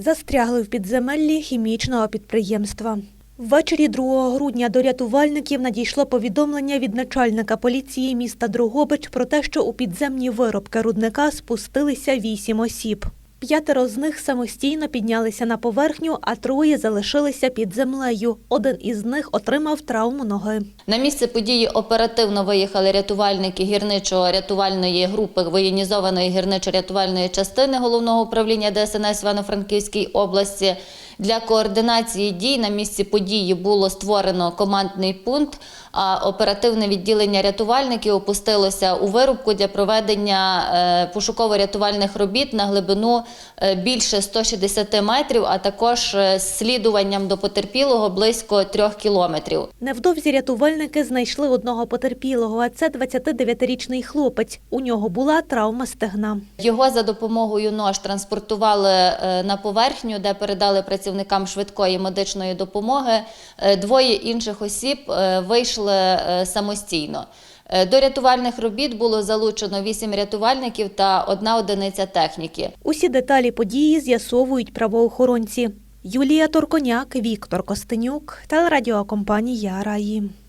застрягли в підземеллі хімічного підприємства. Ввечері 2 грудня до рятувальників надійшло повідомлення від начальника поліції міста Другобич про те, що у підземні виробки рудника спустилися вісім осіб. П'ятеро з них самостійно піднялися на поверхню, а троє залишилися під землею. Один із них отримав травму ноги. На місце події оперативно виїхали рятувальники гірничо-рятувальної групи воєнізованої гірничо-рятувальної частини головного управління ДСНС Івано-Франківській області. Для координації дій на місці події було створено командний пункт, а оперативне відділення рятувальників опустилося у вирубку для проведення е, пошуково-рятувальних робіт на глибину більше 160 метрів, а також е, слідуванням до потерпілого близько 3 кілометрів. Невдовзі рятувальники знайшли одного потерпілого, а це 29-річний хлопець. У нього була травма стегна. Його за допомогою нож транспортували е, на поверхню, де передали працівникам швидкої медичної допомоги. Е, Двоє інших осіб е, вийшли е, самостійно. Е, До рятувальних робіт було залучено вісім рятувальників та одна одиниця техніки. Усі деталі події з'ясовують правоохоронці. Юлія Торконяк, Віктор Костенюк, телерадіокомпанія Раї.